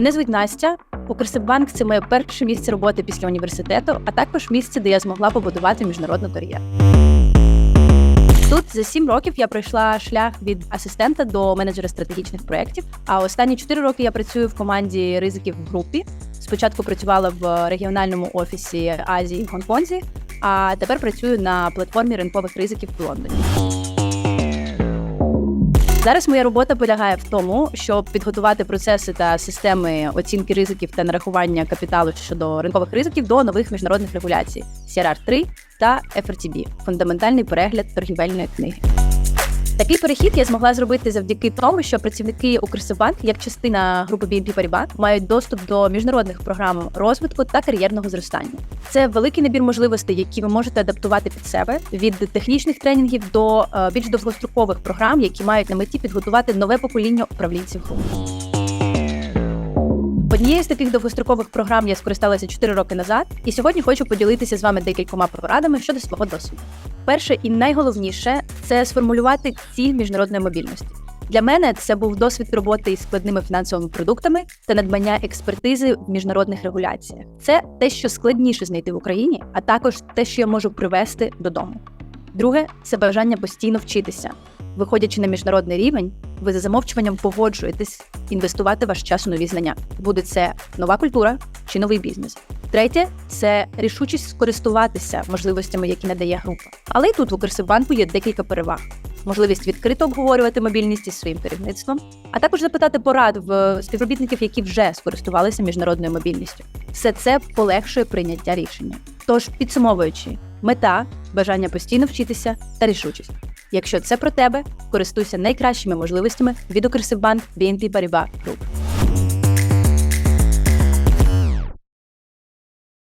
Мене звуть Настя. Укрсиббанк це моє перше місце роботи після університету, а також місце, де я змогла побудувати міжнародну кар'єру. Тут за сім років я пройшла шлях від асистента до менеджера стратегічних проєктів. А останні чотири роки я працюю в команді ризиків в групі. Спочатку працювала в регіональному офісі Азії в Гонконзі, а тепер працюю на платформі ринкових ризиків в Лондоні. Зараз моя робота полягає в тому, щоб підготувати процеси та системи оцінки ризиків та нарахування капіталу щодо ринкових ризиків до нових міжнародних регуляцій CRR 3 та FRTB – фундаментальний перегляд торгівельної книги. Такий перехід я змогла зробити завдяки тому, що працівники Укрсибанк, як частина групи BNP Paribas, мають доступ до міжнародних програм розвитку та кар'єрного зростання. Це великий набір можливостей, які ви можете адаптувати під себе від технічних тренінгів до е, більш довгострокових програм, які мають на меті підготувати нове покоління управлінців групи. Однією з таких довгострокових програм я скористалася 4 роки назад, і сьогодні хочу поділитися з вами декількома порадами щодо свого досвіду. Перше і найголовніше це сформулювати ціль міжнародної мобільності. Для мене це був досвід роботи із складними фінансовими продуктами та надбання експертизи в міжнародних регуляціях. Це те, що складніше знайти в Україні, а також те, що я можу привезти додому. Друге це бажання постійно вчитися. Виходячи на міжнародний рівень, ви за замовчуванням погоджуєтесь інвестувати ваш час у нові знання. Буде це нова культура чи новий бізнес. Третє це рішучість скористуватися можливостями, які надає група. Але й тут в Укрсибанку є декілька переваг: можливість відкрито обговорювати мобільність із своїм керівництвом, а також запитати порад в співробітників, які вже скористувалися міжнародною мобільністю. Все це полегшує прийняття рішення. Тож, підсумовуючи, мета, бажання постійно вчитися та рішучість. Якщо це про тебе, користуйся найкращими можливостями від Укрсибанк BNP Paribas Group.